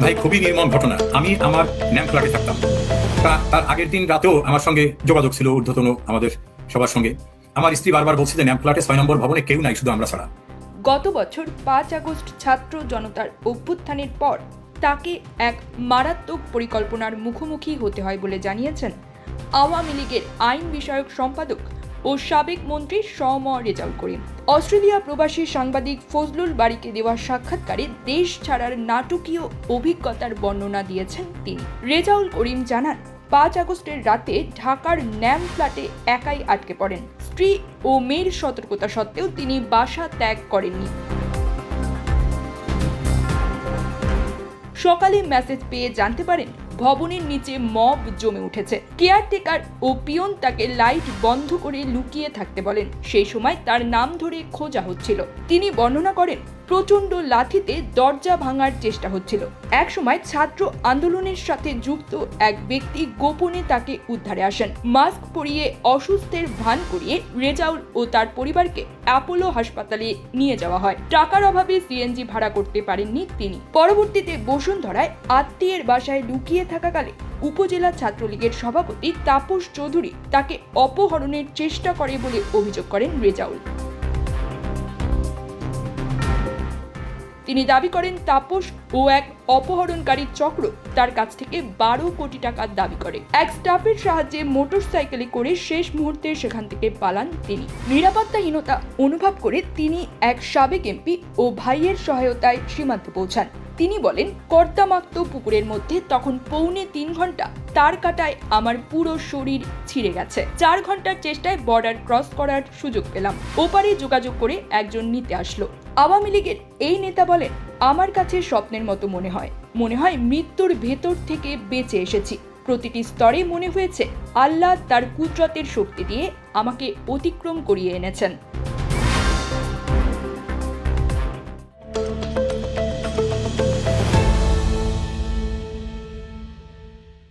ভাই, খুবই নির্মম ঘটনা। আমি আমার ন্যাম ফ্ল্যাটে থাকতাম। তার আগের দিন রাতেও আমার সঙ্গে যোগাযোগ ছিল ঊর্ধ্বতন আমাদের সবার সঙ্গে। আমার স্ত্রী বারবার বলছে যে ন্যাম ফ্ল্যাটে ছয় নম্বর ভবনে কেউ নাই, শুধু আমরা ছাড়া। গত বছর পাঁচ আগস্ট ছাত্র জনতার অভ্যুত্থানের পর তাকে এক মারাত্মক পরিকল্পনার মুখোমুখি হতে হয় বলে জানিয়েছেন আওয়ামী লীগের আইন বিষয়ক সম্পাদক ও সাবেক মন্ত্রী সম রেজাউল করিম। অস্ট্রেলিয়া প্রবাসী সাংবাদিক ফজলুল বাড়িকে দেওয়া সাক্ষাৎকারে দেশ ছাড়ার নাটকীয় অভিজ্ঞতার বর্ণনা দিয়েছেন তিনি। রেজাউল করিম জানান, পাঁচ আগস্টের রাতে ঢাকার ন্যাম ফ্ল্যাটে একাই আটকে পড়েন। স্ত্রী ও মেয়ের সতর্কতা সত্ত্বেও তিনি বাসা ত্যাগ করেননি। সকালে মেসেজ পেয়ে জানতে পারেন ভবনের নিচে মব জমে উঠেছে। কেয়ারটেকার ও পিয়ন তাকে লাইট বন্ধ করে লুকিয়ে থাকতে বলেন। সেই সময় তার নাম ধরে খোঁজা হচ্ছিল। তিনি বর্ণনা করেন, প্রচণ্ড লাথিতে দরজা ভাঙার চেষ্টা হচ্ছিল। একসময় ছাত্র আন্দোলনের সাথে যুক্ত এক ব্যক্তি গোপনে তাকে উদ্ধারে আসেন। মাস্ক পরিয়ে অসুস্থের ভান করিয়ে রেজাউল ও তার পরিবারকে অ্যাপোলো হাসপাতালে নিয়ে যাওয়া হয়। টাকার অভাবে সিএনজি ভাড়া করতে পারেননি তিনি। পরবর্তীতে বসুন্ধরায় আত্মীয়ের বাসায় লুকিয়ে থাকাকালে উপজেলা ছাত্রলীগের সভাপতি তাপস চৌধুরী তাকে অপহরণের চেষ্টা করে বলে অভিযোগ করেন রেজাউল। তিনি দাবি করেন, তাপস ও এক অপহরণকারী চক্র তার কাছ থেকে বারো কোটি টাকার দাবি করে। এক স্টাফের সাহায্যে মোটরসাইকেলে করে শেষ মুহূর্তে সেখান থেকে পালান তিনি। নিরাপত্তাহীনতা অনুভব করে তিনি এক সাবেক এমপি ও ভাইয়ের সহায়তায় সীমান্তে পৌঁছান। তিনি বলেন, কর্তামাক্ত পুকুরের মধ্যে তখন পৌনে তিন ঘণ্টা তার কাটায় আমার পুরো শরীর ছিঁড়ে গেছে। চার ঘণ্টার চেষ্টায় বর্ডার ক্রস করার সুযোগ পেলাম। ওপারে যোগাযোগ করে একজন নিতে আসলো। আওয়ামী লীগের এই নেতা বলেন, আমার কাছে স্বপ্নের মতো মনে হয়। মনে হয় মৃত্যুর ভেতর থেকে বেঁচে এসেছি। প্রতিটি স্তরে মনে হয়েছে, আল্লাহ তার কুদরতের শক্তি দিয়ে আমাকে অতিক্রম করিয়ে এনেছেন।